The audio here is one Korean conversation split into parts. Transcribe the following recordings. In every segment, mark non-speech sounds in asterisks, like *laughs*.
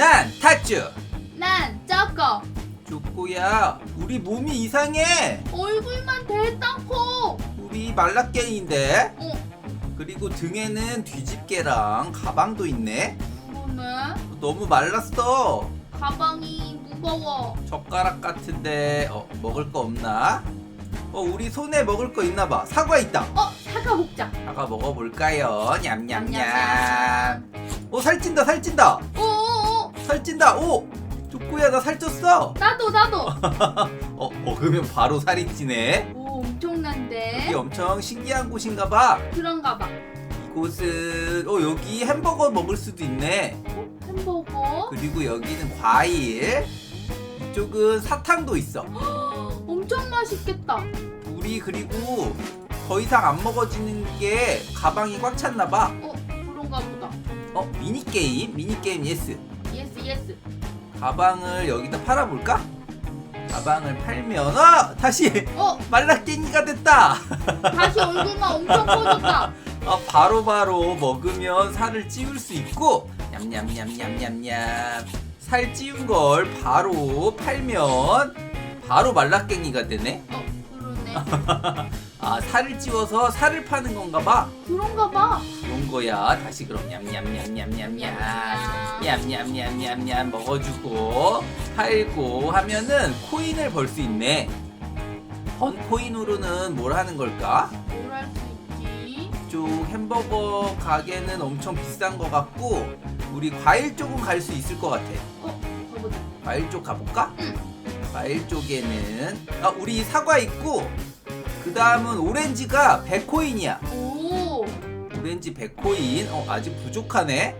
난 타쭈 난 저거 쪼꼬야 우리 몸이 이상해. 얼굴만 대땅커 우리 말라깽인데. 어. 그리고 등에는 뒤집개랑 가방도 있네. 그러네 너무 말랐어. 가방이 무거워. 젓가락 같은데 어 먹을 거 없나? 어 우리 손에 먹을 거 있나 봐. 사과 있다. 어 사과 먹자. 사과 먹어볼까요? 냠냠냠. 냠냠냠. 오 살찐다 살찐다. 오오오 살찐다. 오 쪼꼬야 나 살쪘어. 나도 나도. *laughs* 어 먹으면 바로 살이 찌네. 오 엄청난데. 여기 엄청 신기한 곳인가 봐. 그런가 봐. 이곳은 어 여기 햄버거 먹을 수도 있네. 어? 햄버거? 그리고 여기는 과일. 이쪽은 사탕도 있어. *gasps* 엄청 맛있겠다. 우리 그리고 더 이상 안 먹어지는 게 가방이 꽉 찼나 봐. 어 그런가 보다. 어 미니 게임 미니 게임 예스. 예스 가방을 여기다 팔아볼까? 가방을 팔면 어 다시 어 *laughs* 말라깽이가 됐다. *laughs* 다시 얼굴만 엄청 커졌다 어 바로 바로 먹으면 살을 찌울 수 있고 냠냠냠냠냠냠 살 찌운 걸 바로 팔면 바로 말라깽이가 되네. 어 그러네 *laughs* 아 살을 찌워서 살을 파는 건가 봐. 그런가 봐 좋은 거야. 다시 그럼 냠냠냠냠냠냠 냠냠냠냠냠 먹어주고 팔고 하면은 코인을 벌 수 있네. 번 코인으로는 뭘 하는 걸까? 뭘 할 수 있지 쪽 햄버거 가게는 엄청 비싼 거 같고 우리 과일 쪽은 갈 수 있을 것 같아. 어 가보자 과일 쪽 가볼까? 응. 과일 쪽에는 아 우리 사과 있고 그 다음은 오렌지가 100코인이야. 오. 오렌지 100코인. 어 아직 부족하네.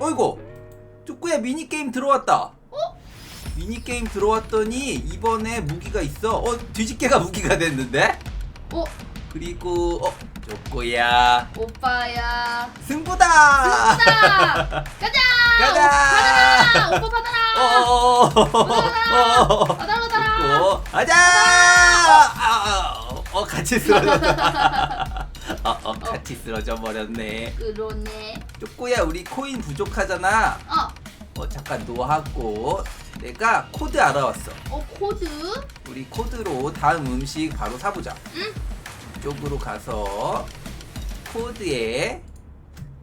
어이구 쪼꾸야 미니게임 들어왔다. 미니게임 들어왔더니 이번에 무기가 있어. 어 뒤집개가 *laughs* 무기가 됐는데? 어? 그리고 어 쪼꾸야. 오빠야. 승부다! *laughs* 가자! 가자! 가자! 받아라! 오빠 받아라! 어어어어어 받아라 받아라! 쪼꾸 가자! 아, 어, 어 같이 쓰러졌다. *laughs* 어, 어 같이 쓰러져 버렸네. 그러네. 쪼꾸야 우리 코인 부족하잖아. 어, 어 잠깐 노하고. 내가 코드 알아왔어. 어 코드? 우리 코드로 다음 음식 바로 사보자. 응? 이쪽으로 가서 코드에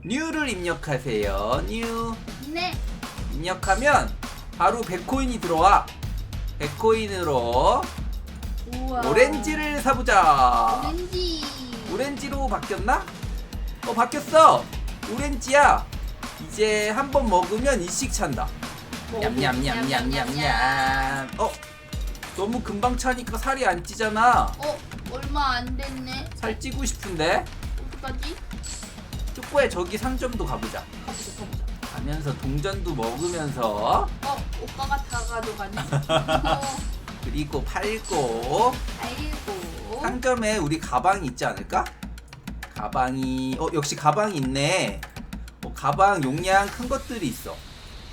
뉴를 입력하세요. 뉴. 네. 입력하면 바로 100코인이 들어와. 100코인으로 오렌지를 사보자 오렌지 오렌지로 바뀌었나? 어 바뀌었어 오렌지야 이제 한 번 먹으면 일식 찬다 뭐, 냠냠냠냠냠냠. 어? 너무 금방 차니까 살이 안 찌잖아. 어 얼마 안 됐네 살 찌고 싶은데. 어떡하지 축구에 저기 상점도 가보자. 가보자 가보자 가면서 동전도 먹으면서 어 오빠가 다 가져가네 *laughs* 어, 그리고 팔고 아이고 상점에 우리 가방이 있지 않을까? 가방이 어 역시 가방이 있네. 어, 가방 용량 큰 것들이 있어.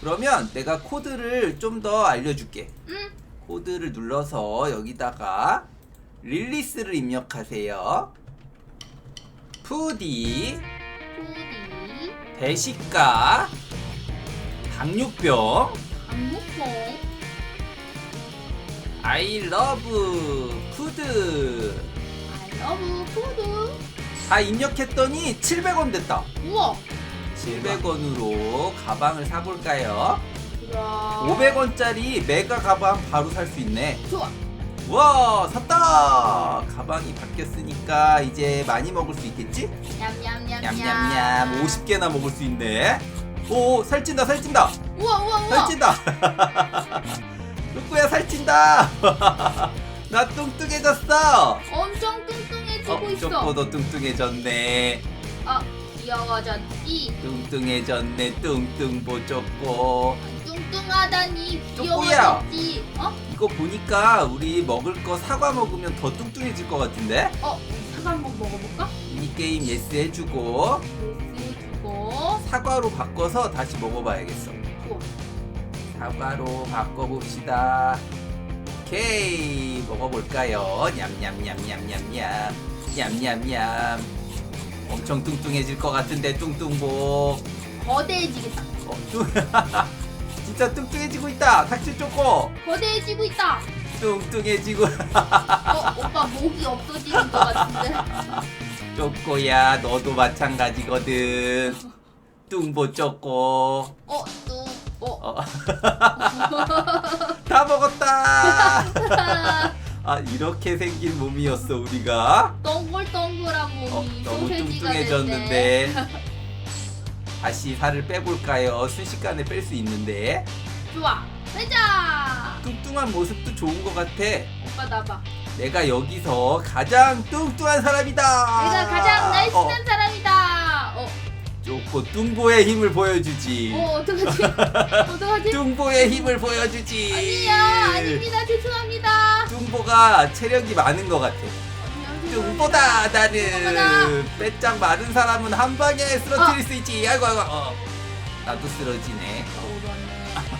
그러면 내가 코드를 좀 더 알려줄게. 응 코드를 눌러서 여기다가 릴리스를 입력하세요. 푸디, 푸디 배식가, 당뇨병, 안목포 I love 푸드 아이러브 푸드 다 입력했더니 700원 됐다. 우와. 700원으로 가방을 사볼까요? 그럼. 500원짜리 메가 가방 바로 살 수 있네. 좋아. 와 샀다. 가방이 바뀌었으니까 이제 많이 먹을 수 있겠지? 냠냠냠냠 냠냠냠. 50개나 먹을 수 있네. 오 살찐다 살찐다. 우와 우와 우와. 살찐다 *laughs* 루꾸야 살찐다. *laughs* 나 뚱뚱해졌어. 엄청 뚱뚱해지고 어 있어. 쪼꼬도 뚱뚱해졌네. 아 귀여워졌지? 뚱뚱해졌네 뚱뚱보 쪼꼬 뚱뚱하다니 쪼꼬야. 귀여워졌지? 어? 이거 보니까 우리 먹을 거 사과 먹으면 더 뚱뚱해질 것 같은데? 어? 사과 한번 먹어볼까? 미니게임 예스 해주고 예스 주고. 사과로 바꿔서 다시 먹어봐야겠어. 좋아 사과로 바꿔봅시다. 오케이 먹어볼까요? 냠냠냠냠냠냠. 냠냠냠. 엄청 뚱뚱해질 것 같은데 뚱뚱복 거대해지겠다. 어, 뚱... *laughs* 진짜 뚱뚱해지고 있다. 탁주 쪼꼬 거대해지고 있다. 뚱뚱해지고. 어, 오빠 목이 없어지는 것 같은데. *laughs* 쪼꼬야 너도 마찬가지거든. 뚱보 쪼꼬 어, 또, 어. 어. *laughs* 다 먹었다 *laughs* 아 이렇게 생긴 몸이었어 우리가 동글동글한 몸이 어, 너무 소세지가 됐네. 뚱뚱해졌는데 *laughs* 다시 살을 빼볼까요 순식간에 뺄 수 있는데 좋아, 빼자. 뚱뚱한 모습도 좋은 것 같아 오빠 나봐. 내가 여기서 가장 뚱뚱한 사람이다 내가 가장 날씬한 어, 사람이다. 어, 좋고 뚱보의 힘을 보여주지 어 어떡하지? 어떡하지? *laughs* 뚱보의 힘을 보여주지 아니야, 아닙니다. 죄송합니다. 뚱보가 체력이 많은 것 같아 뚱보다 뚱보다. 나는 빼짝 마른 사람은 한 방에 쓰러뜨릴 수 있지 아이고 아이고 어. 나도 쓰러지네 어,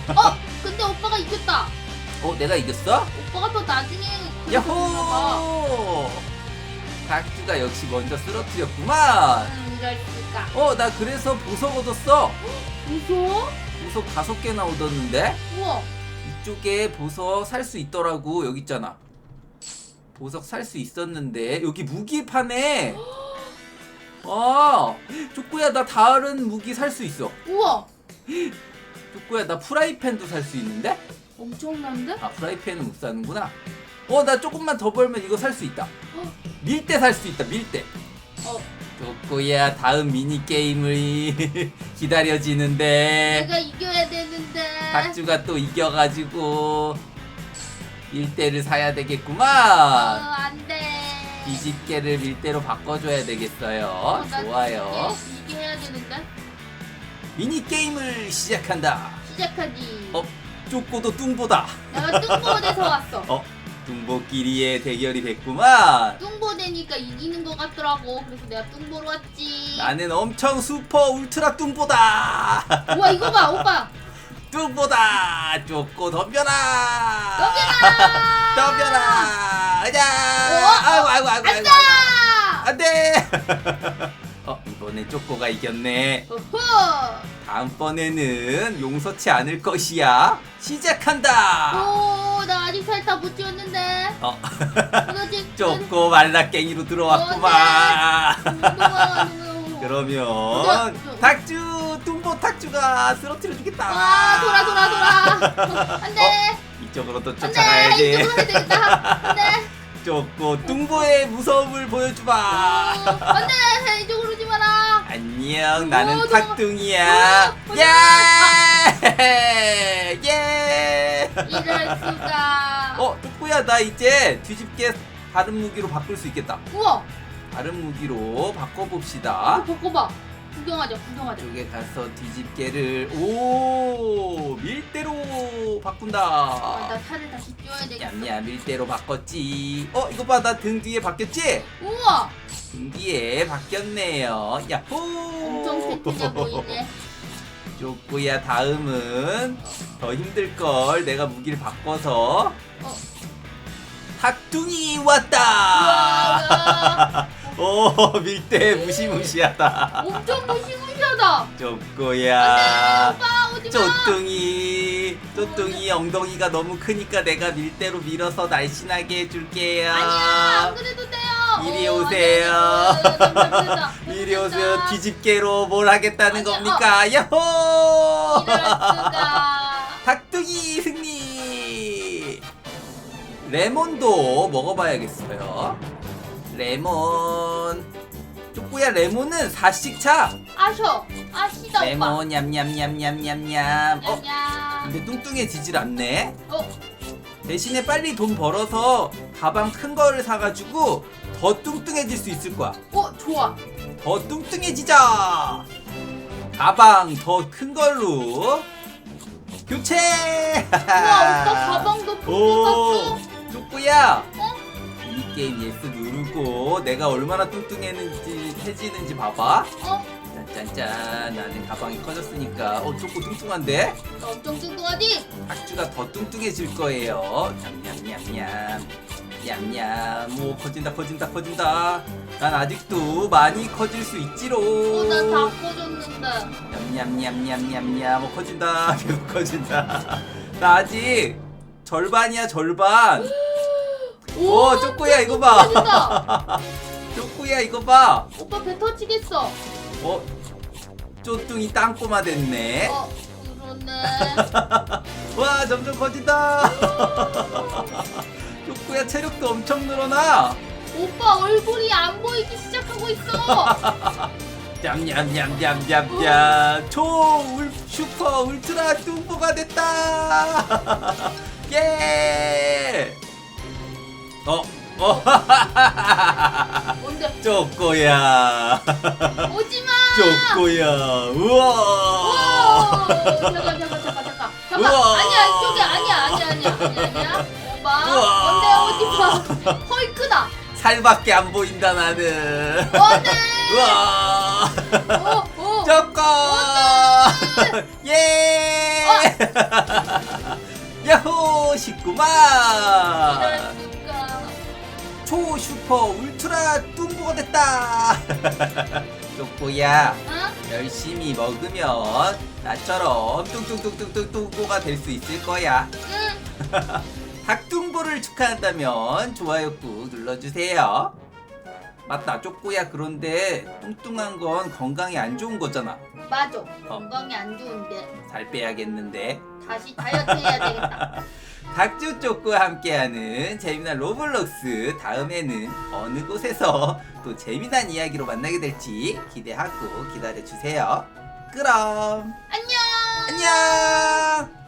맞네. 어, 근데 오빠가 이겼다. 어 내가 이겼어? 오빠가 더 나중에 그랬었나 봐. 야호 닭주가 역시 먼저 쓰러뜨렸구만 음, 이럴 수가. 어 나 그래서 보석 얻었어 무서워? 보석 다섯 개나 얻었는데 우와. 이쪽에 보석 살 수 있더라고 여기 있잖아 보석 살 수 있었는데 여기 무기 파네 아 쪼꼬야 나 다른 무기 살 수 있어 우와. 쪼꼬야 나 프라이팬도 살 수 있는데 엄청난데? 아 프라이팬은 못 사는구나 어 나 조금만 더 벌면 이거 살 수 있다 *gasps* 밀대 살 수 있다 밀대 어, 쪼꼬야 다음 미니게임을 *laughs* 기다려지는데 내가 이겨야 되는데. 닭주가 또 이겨가지고 밀대를 사야 어, 되겠구만 안 돼. 뒤집개를 밀대로 바꿔줘야 되겠어요 어, 나 좋아요 이게, 이게 해야 되는데. 미니게임을 시작한다 시작하지. 어? 쪼꼬도 뚱보다 내가 뚱보대서 왔어. 어? 뚱보끼리의 대결이 됐구만 뚱보대니까 이기는 것 같더라고. 그래서 내가 뚱보로 왔지. 나는 엄청 슈퍼 울트라 뚱보다 우와 이거 봐 오빠. *laughs* 뚱보다 쪼꼬 덤벼라 덤벼라. *laughs* 덤벼라 자 우와. 아이고 아이고 아이고 아이고 아싸. 안돼 *laughs* 어 이번에 쪼꼬가 이겼네 오호. 다음번에는 용서치 않을 것이야 시작한다 오, 나 아직 살 다 못 지웠는데. 어나 쪼꼬 *laughs* 말라깽이로 들어왔구만 그럼. *laughs* 그러면 저- 탁주 뚱보 탁주가 쓰러뜨려 주겠다 와, 돌아, 돌아, 돌아. *laughs* 안 돼. 이쪽으로 또 안 돼. 쫓아가야지 이쪽으로 해야 되겠다. 안 돼. 쪼꼬 뚱보의 무서움을 보여주마 안 돼. 이쪽으로. 안녕 나는 오, 탁둥이야 오, 예! 예! 이럴 수가. 어 쪼꼬야 나 이제 뒤집게 다른 무기로 바꿀 수 있겠다 우와. 다른 무기로 바꿔봅시다 이거 바꿔봐. 구경하자, 구경하자. 이쪽에 가서 뒤집개를 오 밀대로 아, 바꾼다 나 살을 다시 찌워야 되겠어. 얌얌 밀대로 바꿨지 어 이거 봐나 등 뒤에 바뀌었지 우와. 등 뒤에 바뀌었네요 야호 엄청 세트져 보이네. 쪼꼬야 다음은 더 힘들걸 내가 무기를 바꿔서 어. 닭둥이 왔다 우와. *laughs* 오 밀대 무시무시하다 엄청 무시무시하다. 쪼꼬야 오빠 오지 마. 쪼뚱이 쪼뚱이 엉덩이가 너무 크니까 내가 밀대로 밀어서 날씬하게 해줄게요 아니야. 이리 어, 오세요. 이리 오세요 뒤집개로 뭘 하겠다는 겁니까 야호. *laughs* 닭둥이 승리 레몬도 먹어봐야겠어요 레몬 쪼꼬야 레몬은 4씩 차 아셔. 아시다 오빠. 레몬 냠냠냠냠냠냠 어? 냠냠. 근데 뚱뚱해지질 않네 어, 대신에 빨리 돈 벌어서 가방 큰 거를 사가지고 더 뚱뚱해질 수 있을 거야. 어 좋아. 더 뚱뚱해지자. 가방 더 큰 걸로. 교체! 우와 오빠 가방도 *laughs* 오 풀어봤어. 쪼꼬야. 어? 이 게임 예스 누르고 내가 얼마나 뚱뚱해지는지 해지는지 봐봐. 어? 짠짠짠. 나는 가방이 커졌으니까. 어 쪼꼬 뚱뚱한데? 너 엄청 뚱뚱하지? 닭주가 더 뚱뚱해질 거예요. 냠냠냠냠 냠냠. 오 커진다 커진다 커진다. 난 아직도 많이 커질 수 있지로 어나다 커졌는데. 냠냠냠냠냠냠 뭐 커진다. 계속 커진다. 나 아직 절반이야 절반. 오 쪼꼬야 이거 봐. 쪼꼬야 *laughs* 이거 봐. 오빠 배 터지겠어. 어? 쪼뚱이 땅꼬마 됐네. 어, 그러네. *laughs* 와 점점 커진다 *laughs* 쪼꼬야 체력도 엄청 늘어나 오빠 얼굴이 안 보이기 시작하고 있어. *laughs* 냠냠냠냠냠냠 초울 슈퍼 울트라 뚱보가 됐다 *laughs* 예 어? 어? 뭔데? *laughs* 쪼꼬야 오지 마. 쪼꼬야 우와 와! 잠깐 잠깐 잠깐 잠깐 잠깐. 우와. 아니야 이쪽에 아니야 아니야 아니야 아니야 아니야. 오빠 우와. 뭔데 오지 마. 헐크다. 살밖에 안 보인다 나는 뭔데? 우와 어 어. 쪼꼬 예 야호 이럴 쉽구만 수가. 초 슈퍼 울트라 뚱보가 됐다 *laughs* 쪼꼬야 어? 열심히 먹으면 나처럼 뚱뚱뚱뚱뚱 뚱보가 될 수 있을 거야 응. *laughs* 닭뚱보를 축하한다면 좋아요 꾹 눌러주세요. 맞다. 쪼꼬야 그런데 뚱뚱한 건 건강에 안 좋은 거잖아. 맞아. 건강에 안 좋은데. 살 빼야겠는데. 다시 다이어트 해야 되겠다. *laughs* 닭주 쪼꼬와 함께하는 재미난 로블록스. 다음에는 어느 곳에서 또 재미난 이야기로 만나게 될지 기대하고 기다려주세요. 그럼. 안녕. 안녕